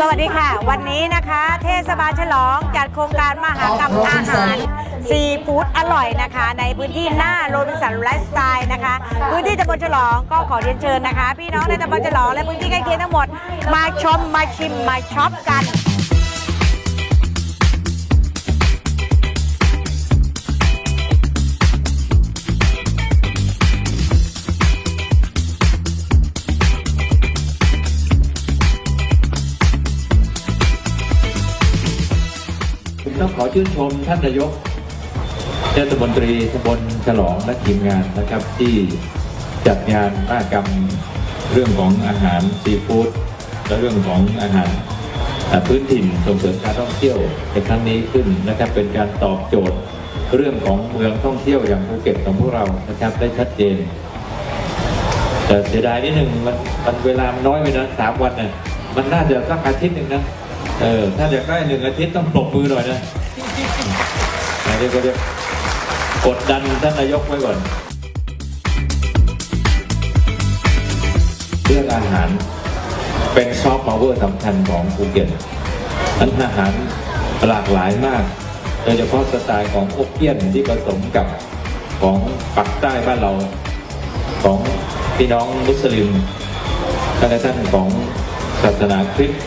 สวัสดีค่ะ วันนี้นะคะ เทศบาลฉลองจัดโครงการมหากรรมอาหารซีฟู้ดอร่อยนะคะ ในพื้นที่หน้าโรบินสันไลฟ์สไตล์นะคะ พื้นที่ตำบลฉลองก็ขอเรียนเชิญนะคะ พี่น้องในตำบลฉลองและพื้นที่ใกล้เคียงทั้งหมด มาชมมาชิมมาช็อปกัน ต้องขอชื่นชมท่านนายกเทศมนตรีตำบลฉลองและทีมงานนะครับที่จัดงานมหกรรมเรื่องของอาหารซีฟู้ดและเรื่องของอาหารพื้นถิ่นส่งเสริมการท่องเที่ยวในครั้งนี้ขึ้นนะครับเป็นการตอบโจทย์เรื่องของเมืองท่องเที่ยวอย่างภูเก็ตของพวกเรานะครับได้ชัดเจน แต่เสียดายนิดหนึ่งมันมันเวลามันน้อยไปนะสามวันเนี่ยมันน่าจะสักอาทิตย์หนึ่งนะ เออ ถ้าอยากได้หนึ่งอาทิตย์ต้องปรบมือหน่อยนะอันนี้ก็จะกดดันท่านนายกไว้ก่อน เรื่องอาหารเป็นซอฟต์พาวเวอร์สำคัญของภูเก็ตอันอาหารหลากหลายมาก โดยเฉพาะสไตล์ของโอเปียนที่ผสมกับของปักใต้บ้านเราของพี่น้องมุสลิมและท่านของศาสนาคริสต์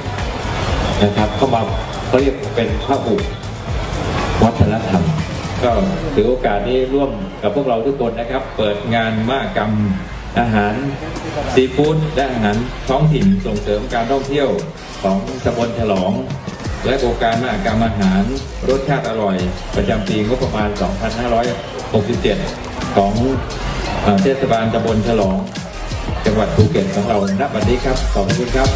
นะครับเข้ามาเขาเรียกเป็นพระอุวัฒนธรรม ก็ถือโอกาสนี้ร่วมกับพวกเราทุกคนนะครับ เปิดงานมากรรมอาหารซีฟู้ดและอาหารท้องถิ่นส่งเสริมการท่องเที่ยวของตำบลฉลอง และโครงการมหากรรมอาหารรสชาติอร่อย ประจำปีงบประมาณ 2567 ของเอ่อเทศบาลตำบลฉลอง จังหวัดภูเก็ตของเราณบัดนี้ครับ ขอบคุณครับ